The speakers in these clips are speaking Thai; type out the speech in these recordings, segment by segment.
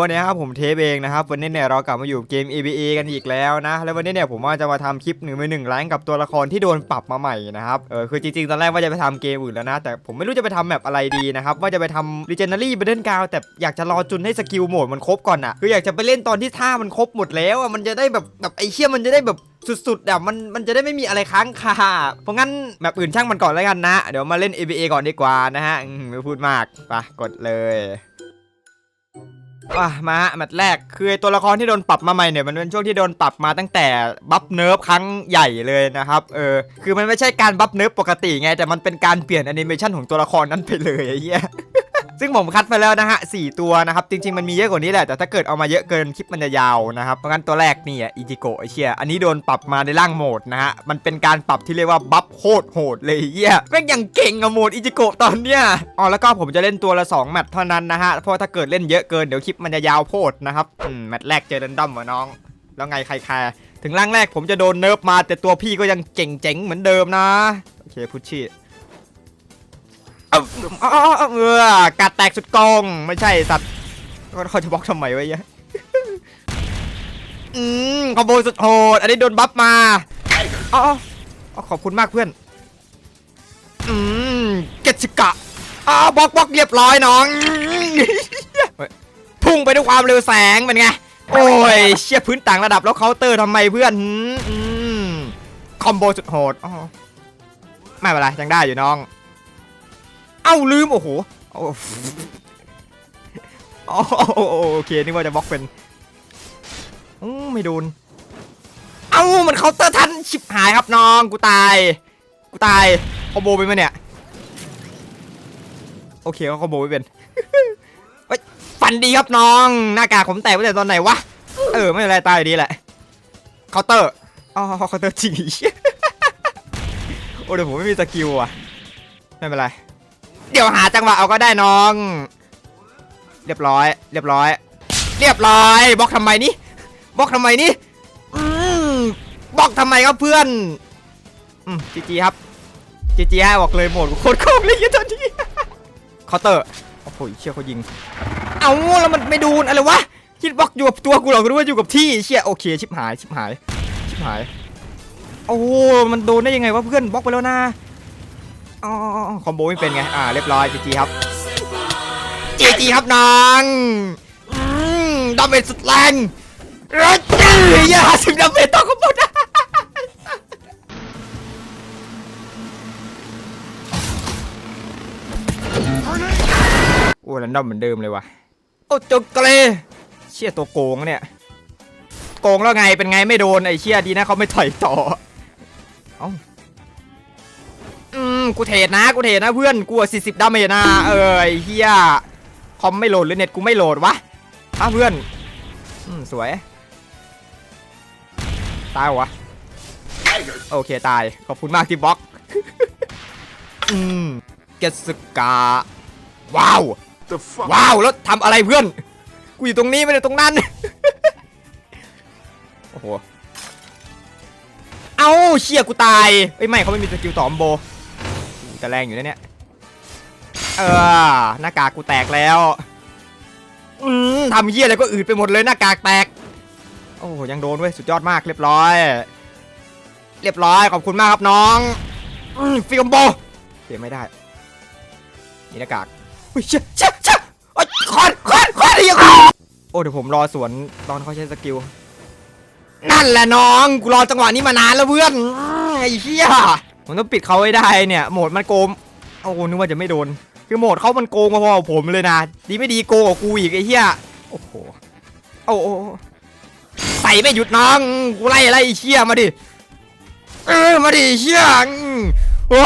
วันนี้ครับผมเทปเองนะครับวันนี้เนี่ยเรากลับมาอยู่เกม ABA กันอีกแล้วนะแล้ววันนี้เนี่ยผมว่าจะมาทำคลิปหนึ่งไปหนึ่งแรงกับตัวละครที่โดนปรับมาใหม่นะครับเออคือจริงๆตอนแรกว่าจะไปทำเกมอื่นแล้วนะ แต่ผมไม่รู้จะไปทำแบบอะไรดีนะครับว่าจะไปทำ Legendary Battle Ground แต่อยากจะรอจุนให้สกิลโหมดมันครบก่อนอะคืออยากจะไปเล่นตอนที่ท่ามันครบหมดแล้วอะมันจะได้แบบแบบไอ้เชี่ยมันจะได้แบบสุดๆอะมันมันจะได้ไม่มีอะไรค้างคาเพราะงั้นแบบอื่นช่างมันก่อนแล้วกันนะ เดี๋ยวมาเล่น ABA ก่อนดีกว่านะฮะไม่พูดมากไปกดเลย อะมาฮะแมตช์แรกคือตัวละครที่โดนปรับมาใหม่เนี่ยมันเป็นช่วงที่โดนปรับมาตั้งแต่บัฟเนิร์ฟครั้งใหญ่เลยนะครับเออคือมันไม่ใช่การบัฟเนิร์ฟปกติไงแต่มันเป็นการเปลี่ยนแอนิเมชันของตัวละครนั้นไปเลยไอ้เหี้ย ซึ่งผมคัดมาแล้วนะฮะสี่ตัวนะครับ จริง ๆ มันมีเยอะกว่านี้แหละ แต่ถ้าเกิดเอามาเยอะเกินคลิปมันจะยาวนะครับ เพราะงั้นตัวแรกนี่อะอิจิโกะไอเชี่ยอันนี้โดนปรับมาในร่างโหมดนะฮะ มันเป็นการปรับที่เรียกว่าบัฟโคตรโหดเลยเหี้ยแม่งยังเก่งอะโหมดอิจิโกะตอนเนี้ย อ๋อแล้วก็ผมจะเล่นตัวละ2แมตช์เท่านั้นนะฮะ เพราะถ้าเกิดเล่นเยอะเกินเดี๋ยวคลิปมันจะยาวโพดนะครับ อืมแมตช์แรกเจอเดนดัมวะน้อง แล้วไงใครแคร์ถึงร่างแรกผมจะโดนเนิร์ฟมาแต่ตัวพี่ก็ยังเจ๋งๆเหมือนเดิมนะ โอเคพุชชี่ เอเอาเอาเออกัดแตกสุดกองไม่ใช่สัตว์เขาจะบล็อกทำไมไว้ยะอืมคอมโบสุดโหดอันนี้โดนบัฟมาอาเอขอบคุณมากเพื่อน อืมเกตสิกะอ้าวบล็อกบล็อกเรียบร้อยน้องพุ่งไปด้วยความเร็วแสงเป็นไงโอ้ยเชี่ยพื้นต่างระดับแล้วเคาน์เตอร์ทำไมเพื่อนอืมคอมโบสุดโหดอ๋อไม่เป็นไรยังได้อยู่น้อง เอ้าลืมโอ้โหโอ้โอเคนึกว่าจะบล็อกเป็นอไม่โดน เอ้ามันเคาน์เตอร์ทันชิบหายครับน้องกูตาย กูตายคอมโบไปไหมเนี่ย โอเคก็คอมโบไม่เป็นฟันดีครับน้อง หน้ากากผมแตกไปแต่ตอนไหนวะ เออไม่เป็นไรตายดีแหละเคาน์เตอร์อ๋อเคาน์เตอร์จริงโอ้เดี๋ยวผมไม่มีสกิลอะไม่เป็นไร เดี๋ยวหาจังหวะเอาก็ได้น้อง เรียบร้อย เรียบร้อย เรียบร้อยบล็อกทำไมนี่บล็อกทำไมนี่อืมบล็อกทำไมครับเพื่อนอืมจีจีครับจีจีฮะบอกเลยโหมดโคตรโคตรเลยตอนนี้เคาน์เตอร์โอ้โหเชี่ยเขายิง เอาแล้วมันไม่ดูนอะไรวะคิดบล็อกอยู่กับตัวกูหรอกรู้ว่าอยู่กับที่เชี่ยโอเคชิบหายชิบหายชิบหายโอ้โหมันโดนได้ยังไงวะเพื่อนบล็อกไปแล้วนะ อ๋อคอมโบไม่เป็นไง อ่า เรียบร้อยจีจีครับจีจีครับน้องดาเมจสุดแรงรัดจีอย่าสิบดาเมจต่อคอมโบได้โอ้แรนดอมเหมือนเดิมเลยว่ะ โอ้จุกเกรเชี่ยตัวโกงเนี่ย โกงแล้วไงเป็นไงไม่โดนไอ้เชี่ยดีนะเขาไม่ถอยต่อ เอ้า กูเทรดนะกูเทรดนะเพื่อนกูสี่สิบดาเมจนะเออไอ้เฮียคอมไม่โหลดหรือเน็ตกูไม่โหลดวะอ้าเพื่อนอืมสวย ตายวะโอเคตายขอบคุณมากที่บล็อกอืมเกสกาว้าวว้าวแล้วทำอะไรเพื่อน กูอยู่ตรงนี้ไม่ได้ตรงนั้น โอ้โห เอาเชี่ยกูตาย เอ้ยไม่เขาไม่มีสกิลต่อมโบ แต่แรงอยู่นะเนี่ย เออ หน้ากากกูแตกแล้ว อืมทำเหี้ยอะไรก็อืดไปหมดเลยหน้ากากแตก โอ้ยังโดนเว้ย สุดยอดมากเรียบร้อย เรียบร้อย ขอบคุณมากครับน้องอฟิลมโบเสียไม่ได้ นี่หน้ากากอุ้ยเชี่ยเชี่ยเชี่ยโอ้ยคอนคอนคอนไอ้เหี้ยังโอ้เดี๋ยวผมรอสวนตอนเขาใช้สกิล นั่นแหละน้อง กูรอจังหวะนี้มานานแล้วเพื่อน ไอ้เหี้ย ผมต้องปิดเขาให้ได้เนี่ย โหมดมันโกงโอ้โหนึกว่าจะไม่โดน คือโหมดเขามันโกงมาพอผมเลยนะ ดีไม่ดีโกงกว่ากูอีกไอ้เหี้ย โอ้โห โอ้โหใส่ไม่หยุดน้อง กูไล่ไล่เหี้ยมาดิ เออ มาดิเหี้ยโอ้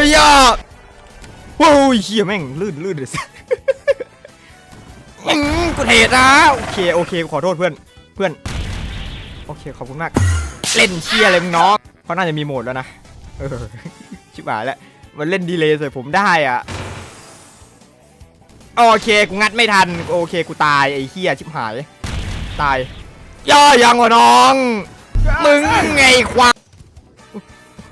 ยเหี้ยโอ้ยเหี้ยแม่งลื่นลื่นเลยสัสกูเทนะโอเคโอเคขอโทษเพื่อนเพื่อน โอเคขอบคุณมาก เล่นเชี่ยเลยมึงน้องเขาน่าจะมีโหมดแล้วนะ เออชิบหายแล้วมันเล่นดีเลย์ใส่ผมได้อะโอเคกูงัดไม่ทันโอเคกูตายไอ้เฮียชิบหาย ตายย่อยังวะน้อง มึงไงควาย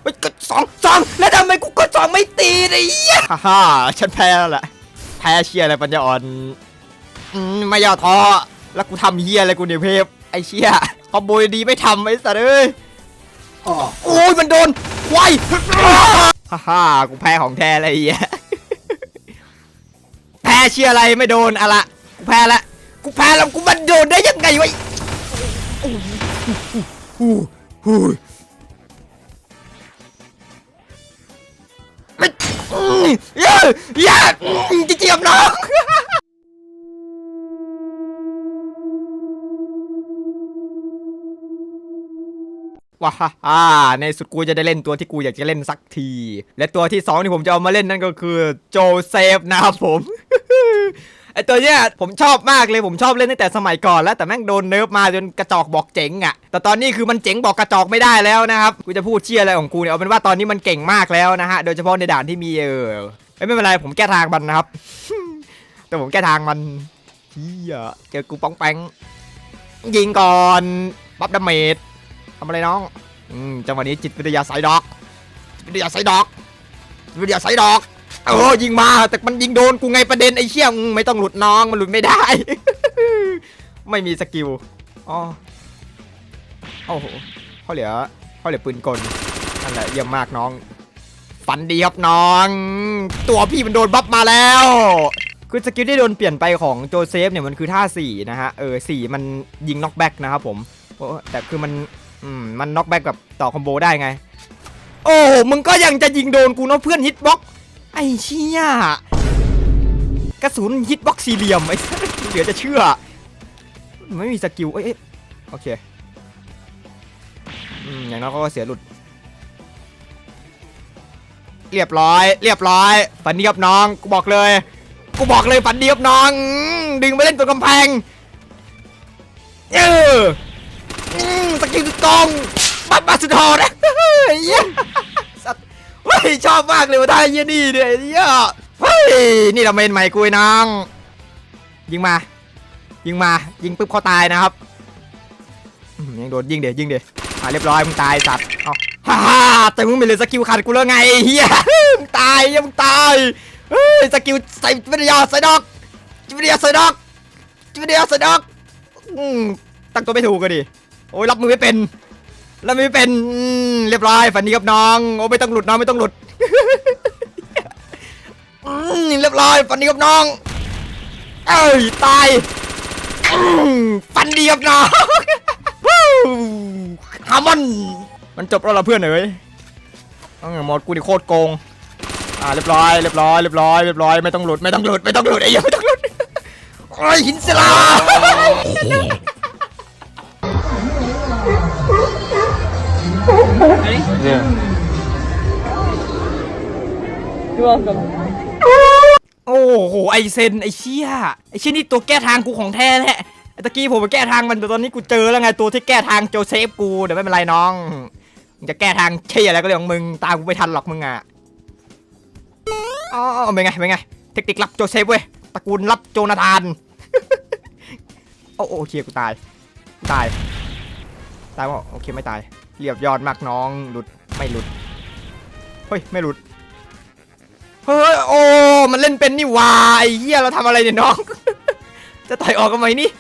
เฮ้ยกดสองสองแล้วทำไมกูกดสองไม่ตีไอ้เหี้ยฮ่าฮ่าฉันแพ้แล้วแหละแพ้เชียร์อะไรปัญญาอ่อนอืมไม่ย่อท้อแล้วกูทำเฮียอะไรกูเนี่ยเพฟไอ้เชี่ยคอมโบดีๆไม่ทำไอ้สัตว์เอ้ยอ๋อโอ้ยมันโดน วายฮ่าฮ่ากูแพ้ของแท้เลยไอ้เหี้ยแพ้เชียอะไรไม่โดนอะละกูแพ้ละกูแพ้แล้วกูมันโดนได้ยังไงวะโอ้โอ้โหไม่อืมอย่าอย่าอืมจะเจียบน้อง ว้าฮ่าฮ่าในสุดกูจะได้เล่นตัวที่กูอยากจะเล่นสักที และตัวที่สองที่ผมจะเอามาเล่นนั่นก็คือโจเซฟนะครับผมไอตัวเนี้ยผมชอบมากเลยผมชอบเล่นตั้งแต่สมัยก่อนแล้วแต่แม่งโดนเนิร์ฟมาจนกระจอกบอกเจ๋งอะ่ะ แต่ตอนนี้คือมันเจ๋งบอกกระจอกไม่ได้แล้วนะครับกูจะพูดเชี่ยอะไรของกูเนี่ยเอาเป็นว่าตอนนี้มันเก่งมากแล้วนะฮะโดยเฉพาะในด่านที่มีเออไม่เป็นไรผมแก้ทางมันนะครับ แต่ผมแก้ทางมันเฮียเจอกูป้องแปงยิงก่อนบัฟดาเมจ ทำอะไรน้องอืมจังหวะนี้จิตวิทยาสายดอกจิตวิทยาสายดอกจิตวิทยาสายดอกเออยิงมาแต่มันยิงโดนกูไงประเด็นไอ้เชี่ยอืมไม่ต้องหลุดน้องมันหลุดไม่ได้ ไม่มีสกิลอ๋อโอ้โหเขาเหลือเขาเหลือปืนกลนั่นแหละเยี่ยมมากน้องฝันดีครับน้อง ตัวพี่มันโดนบัฟมาแล้วคือสกิลที่โดนเปลี่ยนไปของโจเซฟเนี่ยมันคือท่า4นะฮะเออสี่มันยิงน็อกแบ็กนะครับผมโอ้แต่คือมัน อืมมันน็อกแบ็กแบบต่อคอมโบได้ไง โอ้มึงก็ยังจะยิงโดนกูเนาะเพื่อนฮิตบ็อกไอ้เชี่ยกระสุนฮิตบ็อกสี่เหลี่ยมไอ้สัสเหลือจะเชื่อ ไม่มีสกิลเอ้ยโอเคอืมอย่างน้อยเขาก็เสียหลุด เรียบร้อย เรียบร้อยฝันดีครับน้องกูบอกเลย กูบอกเลยฝันดีครับน้อง ดึงไปเล่นตัวกำแพงเออ อืมสกิลกองบัตบาสุดฮอนะเหี้ยสัตว์เฮ้ยชอบมากเลยว่าได้เยี่ยนี่เนี่ยอ้เหี้ยเฮ้ยนี่เราเมนใหม่กูไอ้น้องยิงมา ยิงมายิงปุ๊บเขาตายนะครับยังโดนยิงเดี๋ยวยิงเดี๋ยวอ่าเรียบร้อยมึงตายสัตว์เอาฮ่าฮ่าแต่มึงไม่เหลือสกิลขัดกูแล้วไงเฮียมึงตายยังมึงตายเฮ้ยสกิลใส่วิทยาใส่ดอกจิวิทยาใส่ดอกจิวิทยาใส่ดอกอืมตั้งตัวไม่ถูกกันดิ โอ้ยรับมือไม่เป็นแล้วไม่เป็นอืมเรียบร้อยฝันดีครับน้อง โอ้ไม่ต้องหลุดน้องไม่ต้องหลุด อืมเรียบร้อยฝันดีครับน้อง เอ้ยตายอืมฝันดีครับน้องวู้ฮามันมันจบแล้วเหรอเพื่อนเอ๋ยอืมหมดกูนี่โคตรโกง อ่าเรียบร้อยเรียบร้อยเรียบร้อยเรียบร้อยไม่ต้องหลุดไม่ต้องหลุดไม่ต้องหลุดไอ้เหี้ยังไม่ต้องหลุดโอ้ยหินศิลา โอ้โหไอเซนไอเชี่ยไอเชี่ยนี่ตัวแก้ทางกูของแท้แหละไอตะกี้ผมไปแก้ทางมันแต่ตอนนี้กูเจอแล้วไงตัวที่แก้ทางโจเซฟกูเดี๋ยวไม่เป็นไรน้องมึงจะแก้ทางเชี่ยอะไรก็เรื่องของมึงตามกูไม่ทันหรอกมึงอะอ๋อเป็นไงเป็นไงเทคนิครับโจเซฟเว้ยตระกูลรับโจนาธานโอ้โอเคกูตายตายตายว่าโอเคไม่ตายเรียบยอดมากน้องหลุดไม่หลุดเฮ้ยไม่หลุด เฮ้ยโอ้มันเล่นเป็นนี่วายเฮียเราทำอะไรเนี่ยน้อง จะต่อยออกกันไหมนี่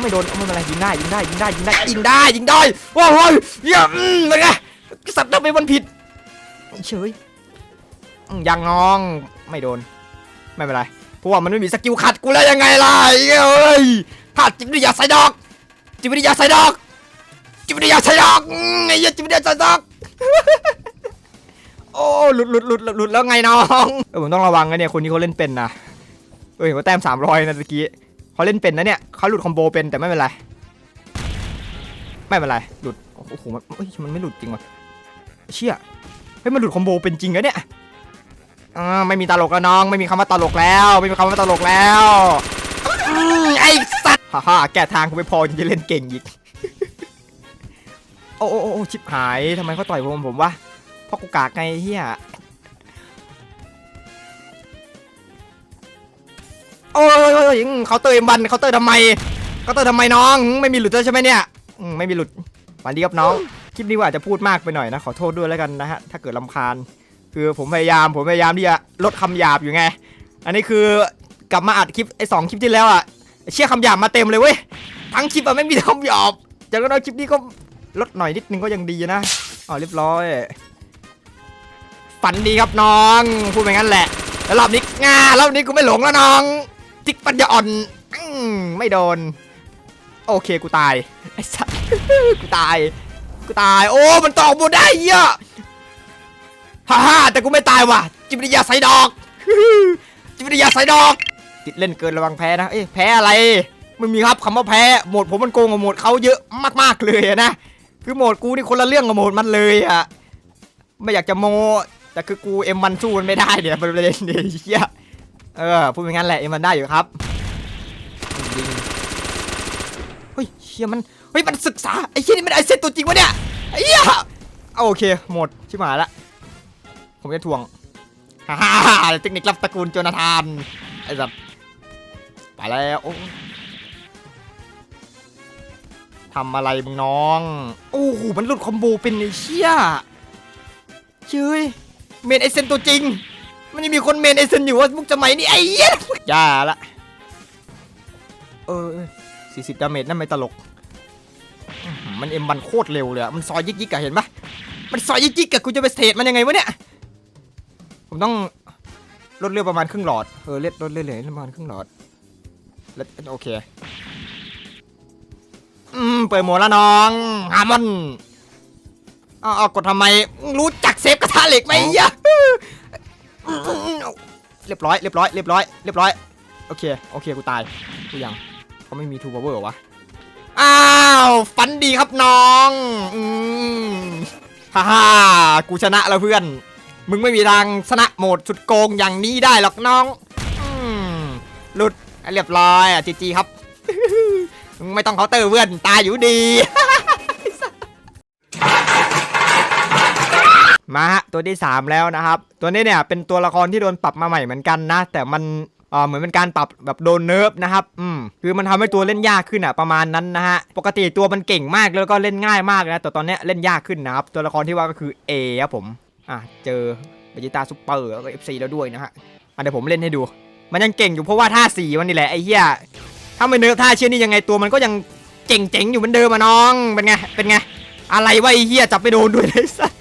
ไม่โดนไม่เป็นไรยิงได้ยิงได้ยิงได้ยิงได้ยิงได้ยิงได้ว้าวเฮ้ยเยี่ยมอืมเป็นไงสัตว์ทำไมมันผิดเฉยยังน้องไม่โดน ไม่เป็นไรเพราะว่ามันไม่มีสกิลขัดกูแล้วยังไงล่ะไอ้เอ้ยถ้าจิตวิทยาใส่ดอก จิตวิทยาใส่ดอกจิตวิทยาใส่ดอกไอ้เหี้ยจิตวิทยาใส่ดอก โอ้หลุดหลุดหลุดหลุดแล้วไงน้องเออผมต้องระวังนะเนี่ยคนนี้เขาเล่นเป็นนะเออเห็นว่าแต้มสามร้อยนะตะกี้เขาเล่นเป็นนะเนี่ยเขาหลุดคอมโบเป็นแต่ไม่เป็นไรไม่เป็นไรหลุดโอ้โหมันเอ้ยมันไม่หลุดจริงว่ะเชี่ยเฮ้ยมันหลุดคอมโบเป็นจริงนะเนี่ยอ่าไม่มีตลกแล้วน้อง ไม่มีคำว่าตลกแล้ว ไม่มีคำว่าตลกแล้วอืมไอ้สัตว์ฮ่าฮ่าแก้ทางกูไม่พอยังจะเล่นเก่งอีกโอ้โอ้โอ้ชิบหายทำไมเขาต่อยผมผมวะ ราะกูกากไงเฮียโอ้ยเขาเตอร์เอ็มบันเขาเตอร์ทำไมเขาเตอร์ทำไมน้อง ไม่มีหลุดใช่ไหมเนี่ยไม่มีหลุดวัสดีครับน้องคลิปนี้ว่าอาจจะพูดมากไปหน่อยนะ ขอโทษด้วยแล้วกันนะฮะถ้าเกิดลำคาญ คือผมพยายามผมพยายามที่จะลดคำหยาบอยู่ไง อันนี้คือกลับมาอัดคลิปไอ้สองคลิปที่แล้วอะเชี่ยคำหยาบมาเต็มเลยเว้ยทั้งคลิปอะไม่มีคำหยาบจากนั้นคลิปนี้ก็ลดหน่อยนิดนึงก็ยังดีนะอ๋อเรียบร้อย ฝันดีครับน้อง พูดไปงั้นแหละ แล้วรอบนี้งารอบนี้กูไม่หลงแล้วน้องติ๊กปัญญาอ่อนอไม่โดน โอเคกูตายไอ้สัสกูตาย กูตาย โอ้ มันตอกบนได้เยอะฮ่าฮ่าแต่กูไม่ตายว่ะ จิตวิทยาใส่ดอก จิตวิทยาใส่ดอก ติดเล่นเกินระวังแพ้นะ เอ้แพ้อะไรไม่มีครับคำว่าแพ้โหมดผมมันโกงกับโหมดเขาเยอะมากๆเลยนะ คือโหมดกูนี่คนละเรื่องกับโหมดมันเลยอะไม่อยากจะโม แต่คือกูเอ็มมันสู้มันไม่ได้เนี่ยมันประเด็นเนี่ยเฮียเออพูดอย่างนั้นแหละเอ็มมันได้อยู่ครับเฮ้ยเฮียมันเฮ้ยมันศึกษาไอ้เฮียนี่มันไอเซนตัวจริงวะเนี่ยไอ้เฮียโอเคหมดชิบหายละผมจะทวงฮ่าฮ่าฮ่าเทคนิคลับตระกูลโจนาธานไอ้สัตว์ไปแล้วทำอะไรมึงน้อง โอ้โห มันหลุดคอมโบเป็นไอ้เชี่ยเชย เมนไอเซนตัวจริง มันยังมีคนเมนไอเซนอยู่ว่ามุกจะไหมนี่ไอ้เหี้ยอย่าละเออสี่สิบดาเมจนั่นไม่ตลก มันเอ็มบันโคตรเร็วเลยอะมันซอยยิกยิกอะเห็นปะมันซอยยิกยิกอะกูจะไปเทรดมันยังไงวะเนี่ย ผมต้องลดเลือดประมาณครึ่งหลอด เออเลือดลดเลือดเหลือประมาณครึ่งหลอด แล้วโอเค อืม เปิดโหมดแล้วน้องฮามอน อาเอากดทำไมรู้จักเซฟกระทะเหล็กไหมยะเรียบร้อยเรียบร้อยเรียบร้อยเรียบร้อยโอเคโอเคกูตายกูยังเขาไม่มีทูบเวอร์วะอ้าวฝันดีครับน้องอืมฮ่าฮ่ากูชนะแล้วเพื่อน มึงไม่มีทางชนะโหมดสุดโกงอย่างนี้ได้หรอกน้องอืมหลุดเรียบร้อยอะจีจีครับมึงไม่ต้องเคาน์เตอร์เพื่อนตายอยู่ดี มาฮะตัวที่ 3 แล้วนะครับ ตัวนี้เนี่ยเป็นตัวละครที่โดนปรับมาใหม่เหมือนกันนะ แต่มันเออเหมือนเป็นการปรับแบบโดนเนิร์ฟนะครับ อืม คือมันทำให้ตัวเล่นยากขึ้นอะประมาณนั้นนะฮะ ปกติตัวมันเก่งมากแล้วก็เล่นง่ายมากนะ แต่ตอนนี้เล่นยากขึ้นนะครับ ตัวละครที่ว่าก็คือ A ครับผม อะเจอเบจิตาซุปเปอร์แล้วก็ FC แล้วด้วยนะฮะ อะเดี๋ยวผมเล่นให้ดู มันยังเก่งอยู่เพราะว่าท่าสีมันนี่แหละไอ้เหี้ย ถ้าไม่เนิร์ฟท่าเชี่ยนี่ยังไงตัวมันก็ยังเจ๋งๆอยู่เหมือนเดิมอะน้อง เป็นไง เป็นไง อะไรวะไอ้เหี้ยจับไปโดนด้วยเลยสัส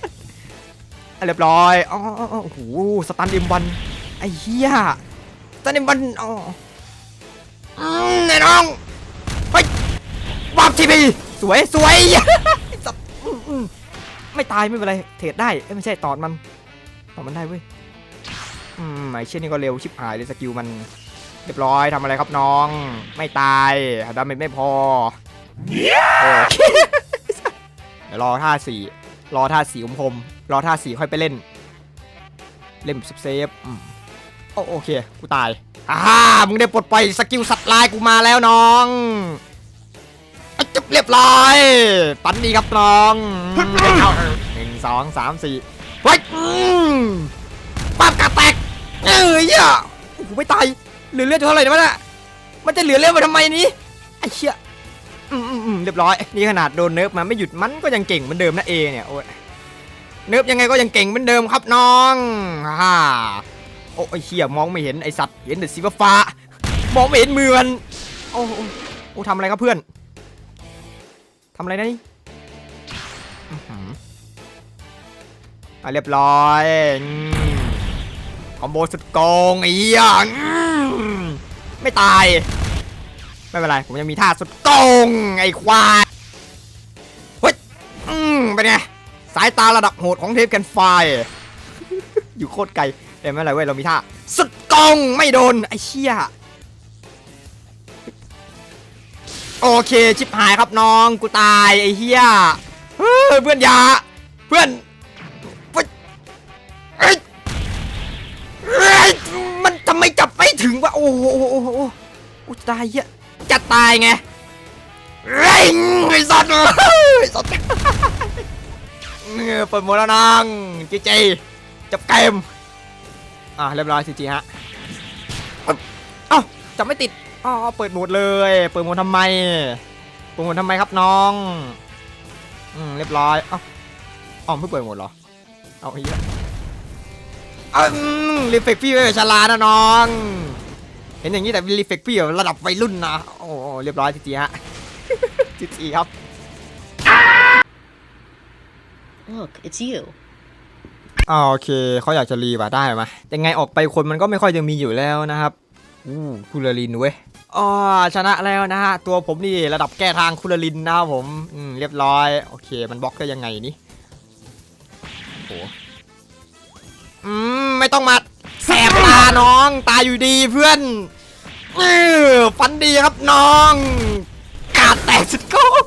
เรียบร้อยอ๋ออ๋ออ๋อโอ้โหสตันเอ็มวันไอ้เหี้ยสตันเอ็มวันอ๋ออืมไอ้น้องเฮ้ยวับทีพีสวยสวยสับอืมอืมไม่ตายไม่เป็นไรเทรดได้เอ้ยไม่ใช่ตอนมันตอนมันได้เว้ยอืมไอ้เช่นนี้ก็เร็วชิบหายเลยสกิลมันเรียบร้อยทำอะไรครับน้อง ไม่ตายดาเมจไม่พอโอเคเดี๋ยวรอท่าสี่รอท่าสีคมๆ รอท่าสีค่อยไปเล่น เล่นแบบเซฟโอโอเค กูตายอ่ามึงได้ปลดปล่อยสกิลสัตว์ลายกูมาแล้วน้องอะจบเรียบร้อย ปันดีครับน้องหนึ่งสองสามสี่เฮ้ปั๊บกระแตกเอ้ยอะโอ้โหไม่ตายเหลือเลือดเท่าไหร่นะมันอะมันจะเหลือเลือดมาทำไมนี้ไอ้เชี่ยอืมอืมเรียบร้อย นี่ขนาดโดนเนิร์ฟมาไม่หยุดมันก็ยังเก่งเหมือนเดิมนะเอเนี่ยโอ้ย เนิร์ฟยังไงก็ยังเก่งเหมือนเดิมครับน้องฮ่าโอ้ยเชี่ยมองไม่เห็นไอสัตว์เห็นแต่สีฟ้ามองไม่เห็นมือมันโอ้โอ้ทำอะไรครับเพื่อนทำอะไรนะนี่อะเรียบร้อยคอมโบสุดโกงไอ้ยอืมไม่ตาย ไม่เป็นไร ผมยังมีท่าสุดโกงไอ้ควายเฮ้ยอืมเป็นไงายตาระดับโหดของเทปกันไฟอยู่โคตรไกลแต่ไม่เป็นไรเว้ยเรามีท่าสุดโกงไม่โดนไอ้เชี่ยโอเคชิบหายครับน้องกูตายไอ้เฮียเฮ้ยเพื่อนยาเพื่อนเฮ้ยเอ้ยเอ้มันทำไมจับไม่ถึงวะโอ้โหโอ้โหโอ้โหโอ้ตายเหี้ยจะตายไงเร่งไอ้สัตว์ไอ้สัตว์ เปิดหมดแล้วนังจีจีจับเกม อะเรียบร้อยจีจีฮะ เอ้าจับไม่ติด อ๋อ เปิดโหมดเลย เปิดโหมดทำไม เปิดโหมดทำไมครับน้อง อืม เรียบร้อย เอ้าอ๋อไม่เปิดโหมดเหรอ เอาอ้เหี้ยอืมรีเฟกพี่ไม่เป็นชาลานะน้อง เห็นอย่างนี้แต่รีเฟกพี่ระดับวัยรุ่นนะ โอ้ เรียบร้อยจีจีฮะจีจีครับ Look, it's you. อ่าโอเคเขาอยากจะรีว่ะได้ไหมยังไงออกไปคนมันก็ไม่ค่อยจะมีอยู่แล้วนะครับอู้คูลารินเว้ยอ๋อชนะแล้วนะฮะ ตัวผมนี่ระดับแก้ทางคูลารินนะครับผมอืมเรียบร้อย โอเค มันบล็อกได้ยังไงนี่โอ้โหอืมไม่ต้องมาแสบตาน้อง ตาอยู่ดีเพื่อนเออฟันดีครับน้อง กาดแตกสุดโกง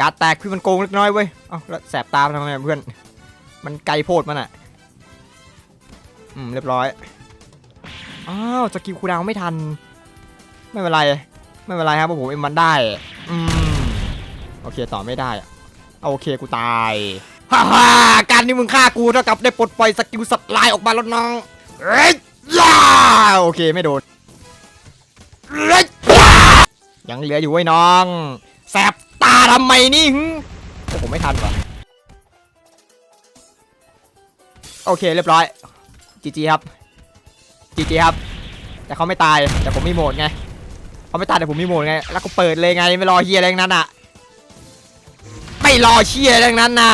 กาดแตกพี่มันโกงเล็กน้อยเว้ย เอ้าแล้วแสบตาทำไมเพื่อน มันไกลโพดมันอะ อืมเรียบร้อย อ้าวสกิลคูดาวไม่ทัน ไม่เป็นไร ไม่เป็นไรครับเพราะผมเอ็มมันได้ อืม โอเคต่อไม่ได้อะเอาโอเคกูตาย ฮ่าฮ่าการที่มึงฆ่ากูเท่ากับได้ปลดปล่อยสกิลสัตว์ลายออกมาแล้วน้องเอ้ยย่าโอเคไม่โดนเอ้ยยังเหลืออยู่ไว้น้อง แสบาทำไมนี่หึโอ้ผมไม่ทันว่ะโอเคเรียบร้อยจีจีครับจีจีครับ แต่เขาไม่ตายแต่ผมมีโหมดไงเขาไม่ตายแต่ผมมีโหมดไง แล้วก็เปิดเลยไงไม่รอเฮียอะไรงนั้นอะไม่รอเชียอะไรงนั้นน่ะ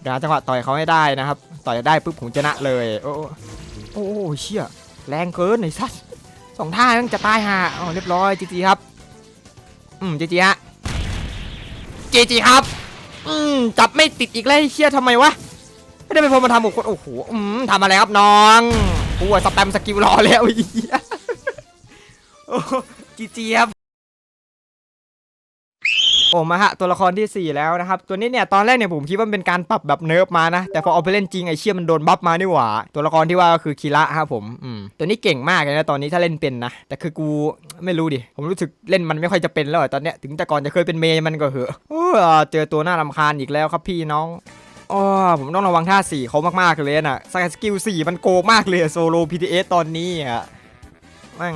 เดี๋ยวหาจังหวะต่อยเขาให้ได้นะครับ ต่อยได้ปุ๊บผมชนะเลย โอ้โอ้โอ้เชี่ยแรงเกินไอ้สัสสองท่ายังจะตายห่าอ๋อเรียบร้อยจีจีครับ อืมจีจีฮะ จีจีครับ อืมจับไม่ติดอีกแล้วเชี่ยทำไมวะ ไม่ได้เป็นคนมาทำบุคคลโอ้โหอืมทำอะไรครับน้องกูอะสแปมสกิลรอแล้วอีจีจีครับ โอ้มาฮะตัวละครที่ 4 แล้วนะครับ ตัวนี้เนี่ยตอนแรกเนี่ยผมคิดว่าเป็นการปรับแบบเนิร์ฟมานะ แต่พอเอาไปเล่นจริงไอ้เชี่ยมันโดนบัฟมานี่หว่า ตัวละครที่ว่าก็คือคีระครับผมอืมตัวนี้เก่งมากเลยนะตอนนี้ถ้าเล่นเป็นนะ แต่คือกูไม่รู้ดิ ผมรู้สึกเล่นมันไม่ค่อยจะเป็นแล้วอตอนเนี้ยถึงแต่ก่อนจะเคยเป็นเมย์มันก็เหอะเอเจอตัวหน่ารำคาญอีกแล้วครับพี่น้องอ๋อผมต้องระวังท่าสี่เขามากๆเลยน่ะสกิลสี่มันโกมากเลยโซโล PTS ตอนนี้อะแมั่ง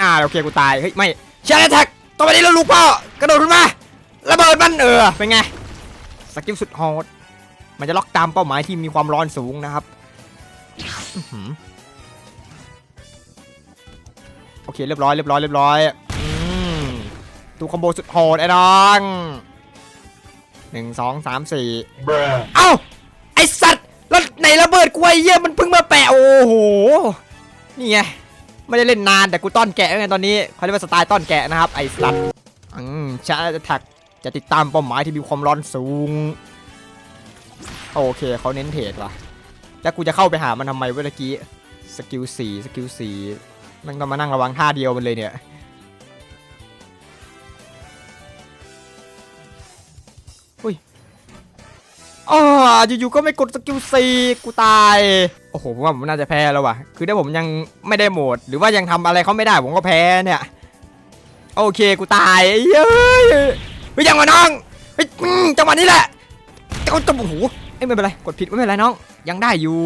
อ่าโอเคกูตายเฮ้ยไม่ชาร์จแท็กต่อไปนี้แล้วลูกพ่อกระโดดขึ้นมา ระเบิดมันเออเป็นไงสกิลสุดโหดมันจะล็อกตามเป้าหมายที่มีความร้อนสูงนะครับอื้อหือโอเคเรียบร้อยเรียบร้อยเรียบร้อยอืมดูคอมโบสุดโหดไอ้น้องหนึ่งสองสามสี่ Bruh. เอ้าไอสัตว์แล้วไหนระเบิดกูไอ้เหี้ยมันเพิ่งมาแปะโอ้โหนี่ไงไม่ได้เล่นนานแต่กูต้อนแกะไงตอนนี้เขาเรียกว่าสไตล์ต้อนแกะนะครับไอสัตว์อืมชาร์จแท็ก จะติดตามเป้าหมายที่มีความร้อนสูง โอเคเขาเน้นเทรดว่ะ แล้วกูจะเข้าไปหามันทำไมเมื่อกี้สกิลสี่สกิลสี่มันต้องมานั่งระวังท่าเดียวมันเลยเนี่ยอ๋ออยู่ๆก็ไม่กดสกิลซีกูตาย โอ้โหผมว่าผมน่าจะแพ้แล้วว่ะ คือถ้าผมยังไม่ได้โหมด หรือว่ายังทำอะไรเขาไม่ได้ผมก็แพ้เนี่ย โอเคกูตายเย้ ยเฮ้ยยังวะน้องเฮ้ยอืมจังหวะนี้แหละเจ้าตัวโอ้โหเอ้ยไม่เป็นไรกดผิดไม่เป็นไรน้อง ยังได้อยู่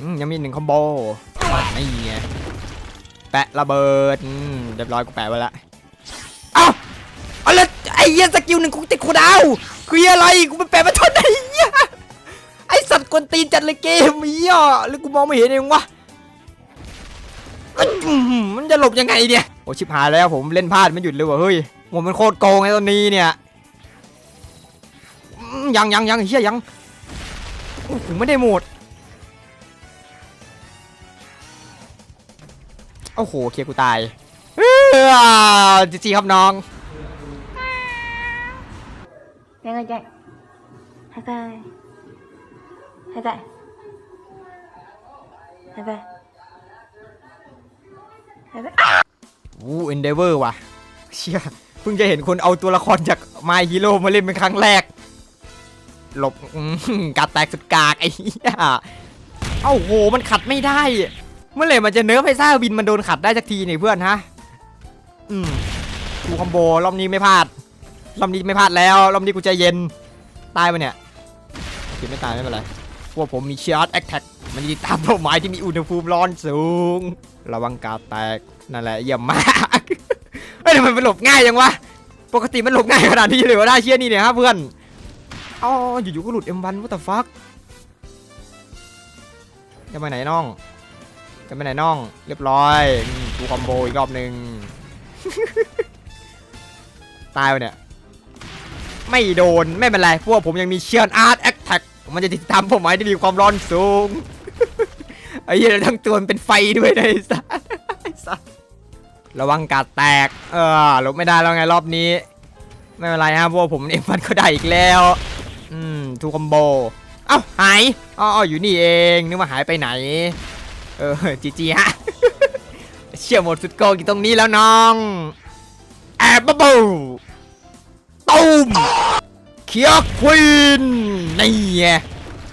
อืมยังมีหนึ่งคอมโบนี่ไงแปะระเบิดอืมเรียบร้อยกูแปะไว้ละเอ้าเอาล้วไอ้เหี้ยสกิลหนึ่งกูติดคูดาวคืออะไรกูไปแปะมาทนไหนเหี้ยไอสัตว์กวนตีนจัดเลยเกมเหี้ยหรือกูมองไม่เห็นเองวะอื้อหือมันจะหลบยังไงเนี่ยโอ้ชิบหายแล้วผมเล่นพลาดไม่หยุดเลยว่ะเฮ้ย ผมเป็นโคตรโกงไอ้ตัวนี้เนี่ยยังยังยังเฮียยังผมไม่ได้หมดโอ้โหเคียกูตายจีจีครับน้องยังไงจ๊ะบ๊ายบายบ๊ายบายบ๊ายบายบ๊ายบาอู้เอ็นเดเวอร์ว่ะเชี่ย เพิ่งจะเห็นคนเอาตัวละครจาก My Hero มาเล่นเป็นครั้งแรก หลบอืมกัดแตกสุดกากไอ้เหี้ยเอ้าโหมันขัดไม่ได้ เมื่อไหร่มันจะเนิร์ฟให้ซ่าบินมันโดนขัดได้สักทีนี่เพื่อนฮะ อืมดูคอมโบรอบนี้ไม่พลาด รอบนี้ไม่พลาดแล้วรอบนี้กูใจเย็น ตายปะเนี่ยโอเคไม่ตายไม่เป็นไรพวกผมมีเชาร์แอคแท็กมันยิงตามเป้าหมายที่มีอุณหภูมิร้อนสูง ระวังกาแตกนั่นแหละเยี่ยมมาก เฮ้ยทำไมมันหลบง่ายจังวะ ปกติมันหลบง่ายขนาดนี้เลยวะได้เชี่ยนี่เนี่ยฮะเพื่อนอ๋ออยู่ๆก็หลุด M1 what the fuck จะไปไหนน้อง จะไปไหนน้อง เรียบร้อยดูคอมโบอีกรอบหนึ่งตายไปเนี่ย ไม่โดนไม่เป็นไรเพราะวกผมยังมีเชียนอาร์ตแอคแท็กมันจะติดตามผมไม้ที่มีความร้อนสูงไอ้เหี้ยทั้งตัวมันเป็นไฟด้วยนะไอ้สัสไอ้สัส ระวังกาดแตก เออหลบไม่ได้แล้วไงรอบนี้ ไม่เป็นไรฮะพวกผมเอ็มฟันก็ได้อีกแล้ว อืมทูคอมโบ เอ้าหายอ๋ออยู่นี่เองนึกว่าหายไปไหน เออจีจีฮะเชี่ยหมดสุดโกงอยู่ตรงนี้แล้วน้องแอบบับเบิลตูมเคียร์ควีนนี่ไง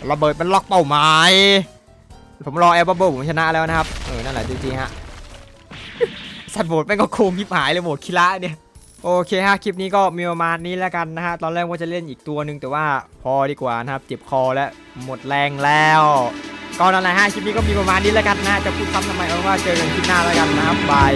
ระเบิดมันล็อกเป้าหมาย ผมรอแอร์บับเบิลผมชนะแล้วนะครับ เออ นั่นแหละจริงๆฮะ สัตว์โหมดแม่งก็โคงยิบหายเลยโหมดคิระเนี่ยโอเคฮะคลิปนี้ก็มีประมาณนี้แล้วกันนะฮะตอนแรกว่าจะเล่นอีกตัวหนึ่งแต่ว่าพอดีกว่านะครับเจ็บคอและหมดแรงแล้วก็นั่นแหละฮะคลิปนี้ก็มีประมาณนี้แล้วกันนะจะพูดซ้ำทำไมเอาว่าเจอกันคลิปหน้าแล้วกันนะครับบาย